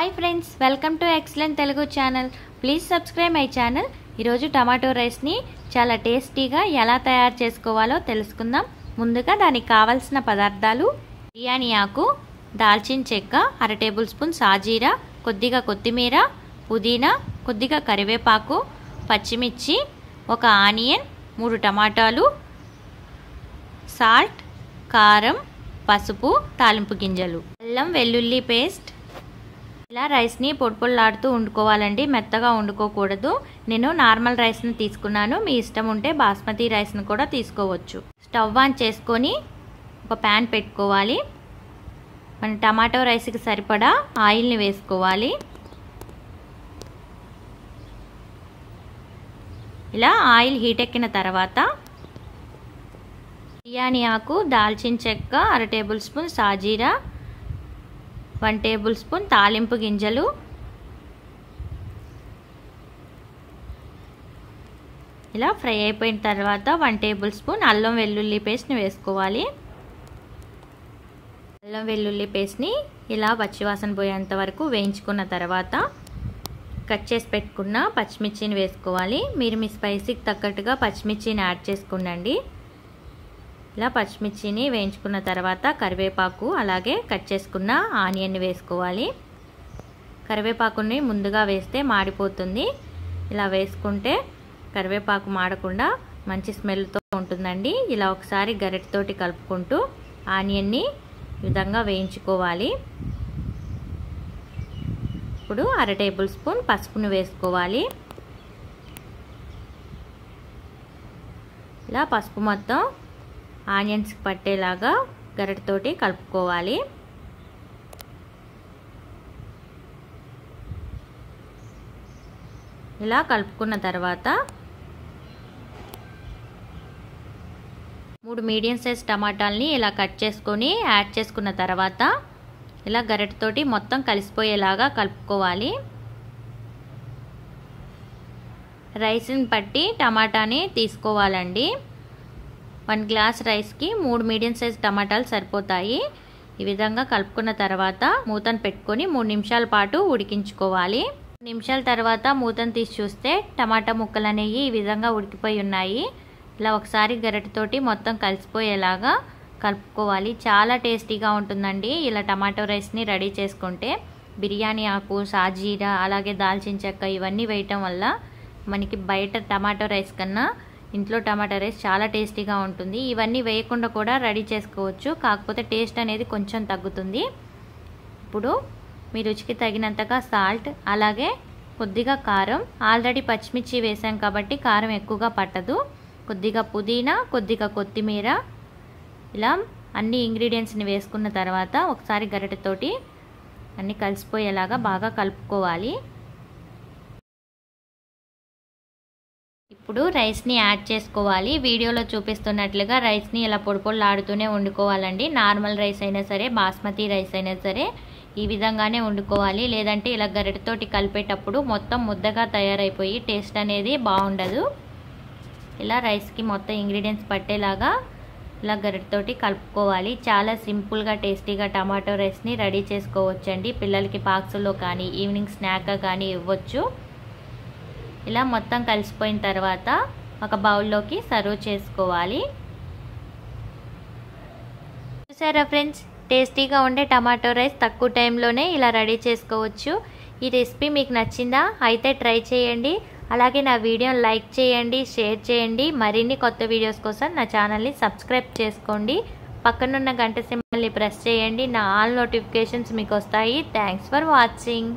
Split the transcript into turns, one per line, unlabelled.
Hi friends welcome to excellent Telugu channel please subscribe my channel ఈరోజు tomato రైస్ని చాలా టేస్టీగా ఎలా తయారు చేసుకోవాలో తెలుసుకుందాం. ముందుగా దానికి కావలసిన పదార్థాలు బిర్యానీ ఆకు దాల్చిన చెక్క అర టేబుల్ స్పూన్ సాజీరా కొద్దిగా కొత్తిమీర పుదీనా కొద్దిగా కరివేపాకు పచ్చిమిర్చి ఒక ఆనియన్ మూడు టమాటాలు సాల్ట్ కారం పసుపు తాలింపు గింజలు అల్లం వెల్లుల్లి పేస్ట్ ఇలా రైస్ని పొడిపొళ్ళాడుతూ వండుకోవాలండి. మెత్తగా వండుకోకూడదు. నేను నార్మల్ రైస్ని తీసుకున్నాను. మీ ఇష్టం ఉంటే బాస్మతి రైస్ని కూడా తీసుకోవచ్చు. స్టవ్ ఆన్ చేసుకొని ఒక ప్యాన్ పెట్టుకోవాలి. మన టమాటో రైస్కి సరిపడా ఆయిల్ని వేసుకోవాలి. ఇలా ఆయిల్ హీట్ ఎక్కిన తర్వాత బిర్యానీ ఆకు దాల్చిన చెక్క అర టేబుల్ స్పూన్ సాజీరా వన్ టేబుల్ స్పూన్ తాలింపు గింజలు. ఇలా ఫ్రై అయిపోయిన తర్వాత వన్ టేబుల్ స్పూన్ అల్లం వెల్లుల్లి పేస్ట్ని వేసుకోవాలి. అల్లం వెల్లుల్లి పేస్ట్ని ఇలా పచ్చివాసన పోయేంత వరకు వేయించుకున్న తర్వాత కట్ చేసి పెట్టుకున్న పచ్చిమిర్చిని వేసుకోవాలి. మీరు మీ స్పైసీకి తగ్గట్టుగా పచ్చిమిర్చిని యాడ్ చేసుకుండండి ఇలా పచ్చిమిర్చిని వేయించుకున్న తర్వాత కరివేపాకు అలాగే కట్ చేసుకున్న ఆనియన్ని వేసుకోవాలి. కరివేపాకుని ముందుగా వేస్తే మాడిపోతుంది. ఇలా వేసుకుంటే కరివేపాకు మాడకుండా మంచి స్మెల్తో ఉంటుందండి. ఇలా ఒకసారి గరిటతోటి కలుపుకుంటూ ఆనియన్ని విధంగా వేయించుకోవాలి. ఇప్పుడు అర టేబుల్ స్పూన్ పసుపును వేసుకోవాలి. ఇలా పసుపు మొత్తం ఆనియన్స్కి పట్టేలాగా గరిటతోటి కలుపుకోవాలి. ఇలా కలుపుకున్న తర్వాత మూడు మీడియం సైజ్ టమాటాలని ఇలా కట్ చేసుకొని యాడ్ చేసుకున్న తర్వాత ఇలా గరిటతోటి మొత్తం కలిసిపోయేలాగా కలుపుకోవాలి. రైస్ని పట్టి టమాటాని తీసుకోవాలండి. వన్ గ్లాస్ రైస్కి మూడు మీడియం సైజ్ టమాటాలు సరిపోతాయి. ఈ విధంగా కలుపుకున్న తర్వాత మూతను పెట్టుకొని మూడు నిమిషాల పాటు ఉడికించుకోవాలి. నిమిషాల తర్వాత మూతను తీసి చూస్తే టమాటా ముక్కలు అనేవి ఈ విధంగా ఉడికిపోయి ఉన్నాయి. ఇలా ఒకసారి గరిటతోటి మొత్తం కలిసిపోయేలాగా కలుపుకోవాలి. చాలా టేస్టీగా ఉంటుందండి ఇలా టమాటో రైస్ని రెడీ చేసుకుంటే. బిర్యానీ ఆకు సాజీరా అలాగే దాల్చిన చెక్క ఇవన్నీ వేయటం వల్ల మనకి బయట టమాటో రైస్ కన్నా ఇంట్లో టమాటా రైస్ చాలా టేస్టీగా ఉంటుంది. ఇవన్నీ వేయకుండా కూడా రెడీ చేసుకోవచ్చు. కాకపోతే టేస్ట్ అనేది కొంచెం తగ్గుతుంది. ఇప్పుడు మీ రుచికి తగినంతగా సాల్ట్ అలాగే కొద్దిగా కారం. ఆల్రెడీ పచ్చిమిర్చి వేసాం కాబట్టి కారం ఎక్కువగా పట్టదు. కొద్దిగా పుదీనా కొద్దిగా కొత్తిమీర. ఇలా అన్ని ఇంగ్రీడియంట్స్ని వేసుకున్న తర్వాత ఒకసారి గరిటెతోటి అన్నీ కలిసిపోయేలాగా బాగా కలుపుకోవాలి. ఇప్పుడు రైస్ని యాడ్ చేసుకోవాలి. వీడియోలో చూపిస్తున్నట్లుగా రైస్ని ఇలా పొడిపొడలాడుతూనే వండుకోవాలండి. నార్మల్ రైస్ అయినా సరే బాస్మతి రైస్ అయినా సరే ఈ విధంగానే వండుకోవాలి. లేదంటే ఇలా గరిటతోటి కలిపేటప్పుడు మొత్తం ముద్దగా తయారైపోయి టేస్ట్ అనేది బాగుండదు. ఇలా రైస్కి మొత్తం ఇంగ్రీడియంట్స్ పట్టేలాగా ఇలా గరిటతోటి కలుపుకోవాలి. చాలా సింపుల్గా టేస్టీగా టమాటో రైస్ని రెడీ చేసుకోవచ్చండి. పిల్లలకి బాక్సుల్లో కానీ ఈవినింగ్ స్నాక్గా కానీ ఇవ్వచ్చు. ఇలా మొత్తం కలిసిపోయిన తర్వాత ఒక బౌల్లోకి సర్వ్ చేసుకోవాలి. చూసారా ఫ్రెండ్స్? టేస్టీగా ఉండే టమాటో రైస్ తక్కువ టైంలోనే ఇలా రెడీ చేసుకోవచ్చు. ఈ రెసిపీ మీకు నచ్చిందా? అయితే ట్రై చేయండి. అలాగే నా వీడియోని లైక్ చేయండి షేర్ చేయండి. మరిన్ని కొత్త వీడియోస్ కోసం నా ఛానల్ని సబ్స్క్రైబ్ చేసుకోండి. పక్కనున్న గంట సింబల్ని ప్రెస్ చేయండి. నా ఆల్ నోటిఫికేషన్స్ మీకు వస్తాయి. Thanks for watching.